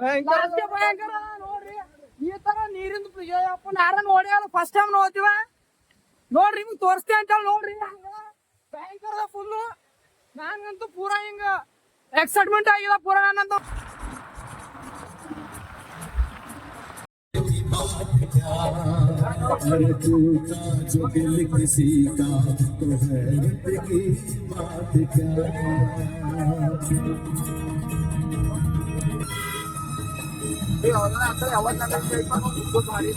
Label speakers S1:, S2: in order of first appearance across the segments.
S1: ಭಯಂಕರ ಅದ ನೋಡ್ರಿ ಈ ತರ ನೀರಿಂದ ಅಪ್ಪ ನಾರ ನೋಡಿ ಅಲ್ಲ ಫಸ್ಟ್ ಟೈಮ್ ನೋಡ್ತೀವ ನೋಡ್ರಿ ನಿಮ್ಗೆ ತೋರಿಸ್ತೆ ಅಂತ ನೋಡ್ರಿ ಹಂಗ ಭಯಂಕರ ಅದ ಫುಲ್ಲು ನಂಗಂತೂ ಪೂರಾ ಹಿಂಗ ಎಕ್ಸೈಟ್ಮೆಂಟ್ ಆಗಿದೆ ಪೂರಾ ನನ್ನಂತೂ
S2: लड़कों का जो दिल किसी का तो हैरत की बात क्या
S1: ते आता आवाज लागल्याशिवाय पण खूप भारी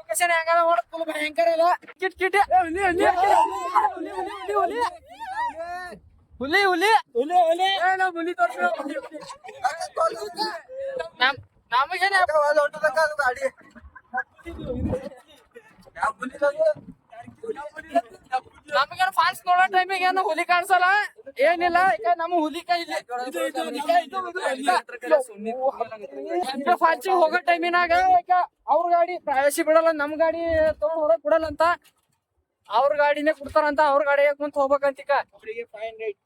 S1: ಲೊಕೇಶನ್ ಹೆಂಗದ ನೋಡ ಫುಲ್ ಭಯಂಕರ ಇಲ್ಲ ಕಿಟ್ ಕಿಟ್ ಹುಲಿ ಹುಲಿ ಹುಲಿ ಹುಲಿ. ನಾವು ಹುಲಿ ನಮಗೇನೆ ಗಾಡಿ? ಫಾನ್ಸ್ ನೋಡೋ ಟೈಮಿಗೆ ಏನು ಹುಲಿ ಕಾಣಿಸಲ್ಲ. ಏನಿಲ್ಲ ಈಗ ನಮ್ಮ ಕೈ ಇಲ್ಲಿ. ಫಾಲ್ಸ್ ಹೋಗೋ ಟೈಮಿನಾಗ ಈಗ ಅವ್ರ ಗಾಡಿ ಪ್ರಯಾಸಿ ಬಿಡಲ್ಲ ನಮ್ ಗಾಡಿ ತಗೊಂಡ್ ಹೋಗಕ್ ಬಿಡಲ್ಲ ಅಂತ. ಅವ್ರ ಗಾಡಿನೇ ಕೊಡ್ತಾರಂತ ಅವ್ರ ಗಾಡಿ ಕುಂತ ಹೋಗ್ಬೇಕಂತ ಅವ್ರಿಗೆ ಅವರಿಗೆ ಫೈನ್ ರೇಟ್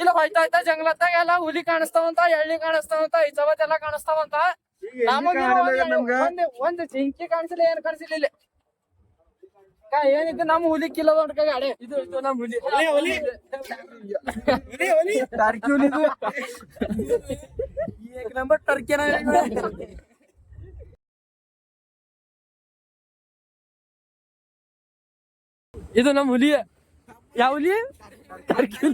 S1: ಇಲ್ಲ ಹೋಯ್ತಾ ಹೋಯ್ತಾ ಜಂಗಲತ್ತಾಗ ಎಲ್ಲ ಹುಲಿ ಕಾಣಿಸ್ತಾವಂತ ಎಳ್ಳಿ ಕಾಣಿಸ್ತಾವಂತ ಇಜವತ್ ಎಲ್ಲ ಕಾಣಿಸ್ತಾವಂತ ನಮಗ ಒಂದ್ ಒಂದ್ ಜಿಂಕಿ ಕಾಣಿಸಿಲ್ಲ ಏನ್ ಕಾಣಿಸಿಲ್ಲ ಇಲ್ಲಿ ಕಾ ಏನಿದ್ದು ನಮ್ಮ ಹುಲಿ ಕಿಲೋ ಕೈ ಗಾಡಿ ಇದು ಇದು ನಮ್ಮ ಹುಲಿ ಹುಲಿ ಹುಲಿ ಹುಲಿ ಟರ್ಕಿ ಹುಲಿ ಇದು ಏಕ್ ನಂಬರ್ ಟರ್ಕಿನ ಇದು ನಮ್ಮ ಹುಲಿ. ಯಾವ ಹುಲಿ? ಟರ್ಕಿ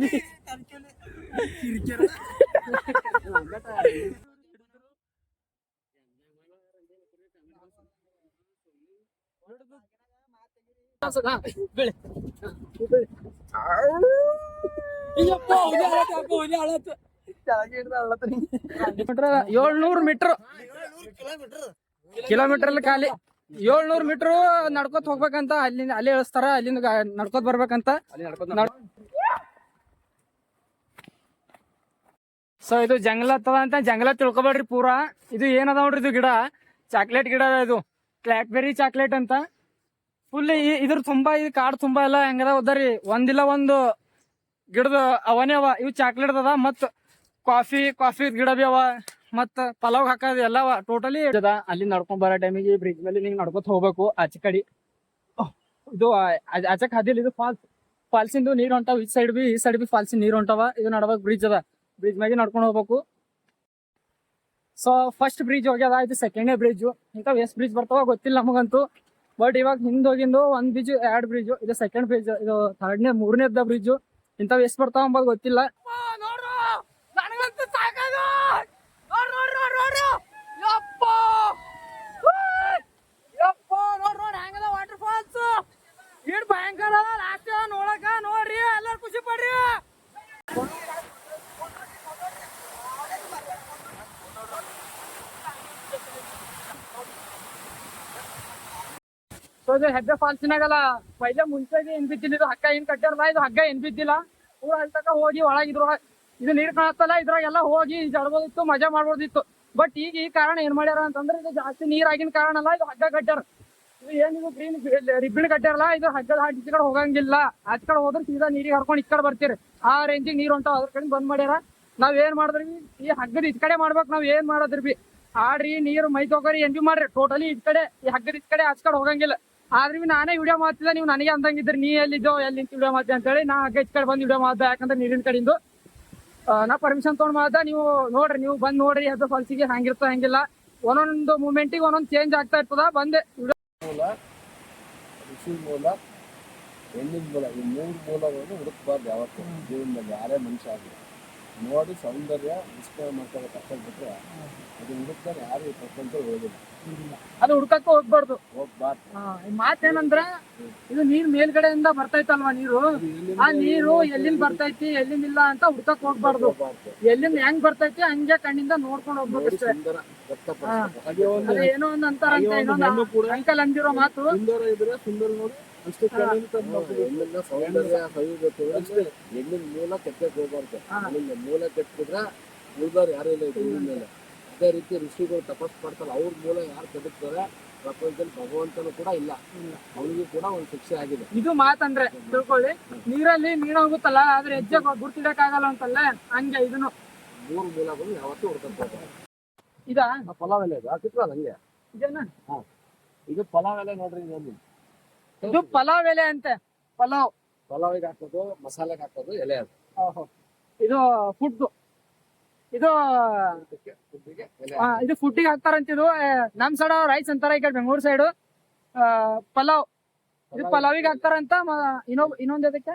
S1: ಬೆಳೆ ಏಳ್ನೂರು ಮೀಟರ್. ಕಿಲೋಮೀಟರ್. ಅಲ್ಲಿ ಖಾಲಿ. ಏಳ್ನೂರು ಮೀಟರ್ ನಡ್ಕೋತ ಹೋಗ್ಬೇಕಂತ ಅಲ್ಲಿಂದ ಅಲ್ಲಿ ಇಳಿಸ್ತಾರ ಅಲ್ಲಿಂದ ನಡ್ಕೊತ ನಡ್ಕೋತ ಬರ್ಬೇಕಂತ ಸೊ ಇದು ಜಂಗಲ ಹತ್ತದ ಅಂತ ಜಂಗಲ ತಿಳ್ಕೊಬೇಡ್ರಿ ಪೂರಾ. ಇದು ಏನದ ನೋಡ್ರಿ ಇದು ಗಿಡ? ಚಾಕ್ಲೇಟ್ ಗಿಡ ಅದ ಇದು. ಕ್ಲಾಕ್ಬೆರಿ ಚಾಕ್ಲೇಟ್ ಅಂತ. ಫುಲ್ ಇದ್ರ ತುಂಬಾ ಇದು ಕಾಡ್ ತುಂಬಾ ಎಲ್ಲ ಹೆಂಗದ ಹೋದ್ರಿ ಒಂದಿಲ್ಲ ಒಂದು ಗಿಡದ ಅವನೇ ಅವ. ಇವು ಚಾಕ್ಲೇಟ್ ಅದ ಮತ್ ಕಾಫಿ ಕಾಫಿ ಗಿಡ ಬಿ ಅವ. ಮತ್ ಪಲಾವ್ ಹಾಕೋದು ಎಲ್ಲ ಟೋಟಲಿ ಅದ ಅಲ್ಲಿ ನಡ್ಕೊಂಡ್ ಬರೋ ಟೈಮಿಗೆ ಬ್ರಿಡ್ಜ್ ಮೇಲೆ ನಿಂಗೆ ನಡ್ಕೊತ ಹೋಗ್ಬೇಕು ಆಚೆ ಕಡಿ. ಇದು ಆಚೆ ಹಾದಿಲ್ಲ ಇದು ಫಾಲ್ಸ್ ಫಾಲ್ಸಿಂದು ನೀರ್ ಹೊಂಟಾವ, ಈ ಸೈಡ್ ಬಿ, ಈ ಸೈಡ್ ಬಿ ಫಾಲ್ಸಿನ ನೀರ್ ಹೊಂಟಾವ. ಇದು ನಡವಾಗ ಬ್ರಿಡ್ಜ್ ಅದ. ಬ್ರಿಡ್ಜ್ ಮ್ಯಾಗೆ ನಡ್ಕೊಂಡು ಹೋಗ್ಬೇಕು. ಸೊ ಫಸ್ಟ್ ಬ್ರಿಡ್ಜ್ ಹೋಗ್ಯದ, ಇದು ಸೆಕೆಂಡೇ ಬ್ರಿಡ್ಜ್ ಇಂಥವ್ ಎಷ್ಟ್ ಬ್ರಿಡ್ಜ್ ಬರ್ತಾವ ಗೊತ್ತಿಲ್ಲ ನಮಗಂತೂ. ಬಟ್ ಇವಾಗ ಹಿಂದ್ ಹೋಗಿಂದು ಒಂದ್ ಬ್ರಿಡ್ಜ್ ಎರಡ್ ಬ್ರಿಡ್ಜ್ ಇದು ಸೆಕೆಂಡ್ ಬ್ರಿಡ್ಜ್ ಇದು ಥರ್ಡ್ನೇ ಮೂರನೇದ ಬ್ರಿಡ್ಜ್ ಇಂಥವ್ ಎಷ್ಟ್ ಬರ್ತಾವ ಅಂಬೋದು ಗೊತ್ತಿಲ್ಲ ನನಗಂತೂ ಸಾಕಾಗ ನೋಡ್ ನೋಡ್ ನೋಡ್ ನೋಡ್ರಿ ಯಪ್ಪ ಯಪ್ಪ ನೋಡ್ ನೋಡ್ ಹೆಂಗದ ವಾಟರ್ ಫಾಲ್ಸ್ ಇಡ್ ಭಯಂಕರ ಅದ ಲಾಸ್ಟ್ ನೋಡಕ ನೋಡ್ರಿ, ಎಲ್ಲಾರು ಖುಷಿ ಪಡ್ರಿ. ಸೊ ಇದು ಹೆಬ್ಬೆ ಫಾಲ್ಸಿನಾಗಲ್ಲ, ಪೈಲೆ ಮುಂಚೆಗೆ ಏನ್ ಬಿದ್ದಿಲ್ಲ, ಇದು ಹಗ್ಗ ಏನ್ ಕಟ್ಟಾರಲ್ಲ, ಇದು ಹಗ್ಗ ಏನ್ ಬಿದ್ದಿಲ್ಲ. ಊರ ತನಕ ಹೋಗಿ ಒಳಗಿದ್ರು. ಇದು ನೀರ್ ಕಾಣತ್ತಲ್ಲ ಇದ್ರಾಗೆಲ್ಲ ಹೋಗಿ ಜಡ್ಬೋದಿತ್ತು, ಮಜಾ ಮಾಡ್ಬೋದಿತ್ತು. ಬಟ್ ಈಗ ಈ ಕಾರಣ ಏನ್ ಮಾಡ್ಯಾರ ಅಂತಂದ್ರೆ, ಇದು ಜಾಸ್ತಿ ನೀರಾಗಿನ ಕಾರಣ ಅಲ್ಲ, ಇದು ಹಗ್ಗ ಕಟ್ಟಾರ ಏನಿದು ಗ್ರೀನ್ ಕಟ್ಟಾರಲ್ಲ ಇದು ಹಗ್ಗದ ಹಾಕಿ ಈ ಕಡೆ ಹೋಗಂಗಿಲ್ಲ. ಆಚ ಕಡೆ ಹೋದ್ರೆ ಸೀದಾ ನೀರಿಗೆ ಹರ್ಕೊಂಡು ಈ ಕಡೆ ಬರ್ತೀರಿ. ಆ ರೇಂಜಿಗೆ ನೀರ್ ಅಂತ ಅದ್ರ ಕಡೆ ಬಂದ್ ಮಾಡ್ಯಾರ. ನಾವ್ ಏನ್ ಮಾಡಿದ್ರಿ, ಈ ಹಗ್ಗದ ಈ ಕಡೆ ಮಾಡ್ಬೇಕು, ನಾವ್ ಏನ್ ಮಾಡದ್ರಿ ಬಿ. ಆಡ್ರಿ, ನೀರು, ಮೈ ತಗೋರಿ ಏನ್ ಬಿ ಮಾಡ್ರಿ. ಟೋಟಲಿ ಈ ಕಡೆ, ಈ ಹಗ್ಗದ ಈ ಕಡೆ, ಆಚ ಕಡೆ ಹೋಗಂಗಿಲ್ಲ. ಆದ್ರೆ ಬಿ ನಾನೇ ವಿಡಿಯೋ ಮಾಡ್ತಿಲ್ಲ ನೀವು ನನಗೆ ಅಂದಂಗಿದ್ರಿ, ನೀ ಎಲ್ಲಿದ್ದೋ ಎಲ್ಲಿ ನಿಂತು ವಿಡಿಯೋ ಅಂತ ಅಂತೇಳಿ, ನಾ ಹಗ್ಗ ಈ ಕಡೆ ಬಂದು ವಿಡಿಯೋ ಮಾಡ್ದೆ. ಯಾಕಂದ್ರೆ ನೀರಿನ ಕಡೆಯಿಂದ. ನಾ ಪರ್ಮಿಷನ್ ತೊಗೊಂಡ್ ಮಾಡ್ದ, ನೀವು ನೋಡ್ರಿ, ನೀವು ಬಂದ್ ನೋಡ್ರಿ ಅದು ಫಲ್ಸಿಗೆ ಹಂಗಿರ್ತ ಹಂಗಿಲ್ಲ. ಒಂದೊಂದು ಮೂಮೆಂಟಿಗೆ ಒಂದೊಂದು ಚೇಂಜ್ ಆಗ್ತಾ ಇರ್ತದ, ಬಂದೆ.
S3: ಮೂಲ ಋಷಿ ಮೂಲ ಹೆಣ್ಣಿನ ಮೂಲ ಈ ಮೂರು ಮೂಲವನ್ನು ಹುಡುಕ್ಬಾರ್ದು ಯಾವತ್ತೂ. ಜೀವನದಲ್ಲಿ ಯಾರೇ ಮನುಷ್ಯ ಆಗಲಿ. ನೋಡಿ ಸೌಂದರ್ಯ ಡಿಸ್ಪ್ಲೇ ಮಾಡ್ತಾರೆ ಕಷ್ಟ ಬಿಟ್ಟರೆ ಅದು ಹುಡುಕ್ತಾರೆ ಯಾರು ಈ ಪ್ರಪಂಚ ಹೋಗಿಲ್ಲ
S1: ಅದು ಹುಡ್ಕಕ್ಕೂ ಹೋಗ್ಬಾರ್ದು. ಮಾತೇನಂದ್ರ ಇದು ನೀರ್ ಮೇಲ್ಗಡೆಯಿಂದ ಬರ್ತೈತಲ್ವಾ ನೀರು? ಆ ನೀರು ಎಲ್ಲಿಂದ ಬರ್ತೈತಿ ಎಲ್ಲಿಂದ ಇಲ್ಲ ಅಂತ ಹುಡ್ಕಕ್ ಹೋಗ್ಬಾರ್ದು. ಎಲ್ಲಿಂದ ಹೆಂಗ್ ಬರ್ತೈತಿ ಹಂಗೆ ಕಣ್ಣಿಂದ ನೋಡ್ಕೊಂಡು ಹೋಗ್ಬೇಕಷ್ಟೇ ಏನೋ ಒಂದ್
S3: ಅಂತಾರ
S1: ಅಂಕಲ್ ಅಂದಿರೋ ಮಾತು.
S3: ಸೌಂದರ್ಯ ಮೂಲ ಕೆತ್ತಕ್ ಹೋಗ್ಬಾರ್ದು. ಮೂಲ ಕೆತ್ತಿದ್ರ ಉಳ್ದವ್ರು ಯಾರು ಇಲ್ಲ ಇದು ಮೇಲೆ. ಅದೇ ರೀತಿ ಋಷಿಗಳು ತಪಸ್ ಮಾಡ್ತಾರೆ. ಅವ್ರ ಮೂಲ ಯಾರು ಕೆಡುತ್ತಾರೆ ಪ್ರಪಂಚದಲ್ಲಿ ಭಗವಂತನು ಕೂಡ ಇಲ್ಲ. ಅವನಿಗೂ ಕೂಡ ಒಂದು ಶಿಕ್ಷೆ ಆಗಿದೆ.
S1: ಇದು ಮಾತಂದ್ರೆ ತಿಳ್ಕೊಳ್ಳಿ. ನೀರಲ್ಲಿ ಮೀನು ಹೋಗುತ್ತಲ್ಲ ಆದ್ರೆ ಹೆಜ್ಜೆ ಗುರ್ತಿಡಕ್ ಆಗಲ್ಲ ಅಂತಲ್ಲ ಹಂಗೆ ಇದನ್ನು.
S3: ಮೂರು ಮೂಲಗಳು ಯಾವತ್ತೂ ಹುಡ್ಕೊಂತ ಹೋಗ್ತಾರೆ
S1: ಇದ?
S3: ಪಲಾವ್ ಎಲೆ ಇದು. ಹಾಕಿದ್ರಲ್ಲ ಹಂಗೆ.
S1: ಇದೇನ?
S3: ಇದು ಪಲಾವ್ ಎಲೆ ನೋಡ್ರಿ ಇದೊಂದು
S1: ಇದು ಪಲಾವ್ ಎಲೆ ಅಂತೆ. ಪಲಾವ್.
S3: ಪಲಾವಿಗೆ ಹಾಕೋದು ಮಸಾಲೆಗೆ ಹಾಕೋದು ಎಲೆ ಅದು.
S1: ಇದು ಫುಡ್ ಇದು ಇದು ಫುಡ್ಡಿಗೆ ಹಾಕ್ತಾರಂತ ಇದು ನಮ್ ಸೈಡ್ ರೈಸ್ ಅಂತಾರ ಈ ಕಡೆ ಬೆಂಗಳೂರು ಸೈಡ್ ಪಲಾವ್. ಇದು ಪಲಾವಿಗೆ ಹಾಕ್ತಾರಂತ ಇನ್ನೊಬ್ ಇನ್ನೊಂದ್ ಅದಕ್ಕೆ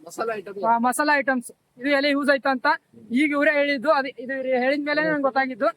S3: ಮಸಾಲೆ ಐಟಮ್
S1: ಆ, ಮಸಾಲಾ ಐಟಮ್ಸ್ ಇದು ಎಲೆ ಯೂಸ್ ಆಯ್ತಂತ. ಅಂತ ಈಗ ಇವರೇ ಹೇಳಿದ್ದು ಅದೇ ಇದು ಹೇಳಿದ್ಮೇಲೆ ಹೇಳಿದ ಮೇಲೆ ನಂಗೆ ಗೊತ್ತಾಗಿದ್ದು.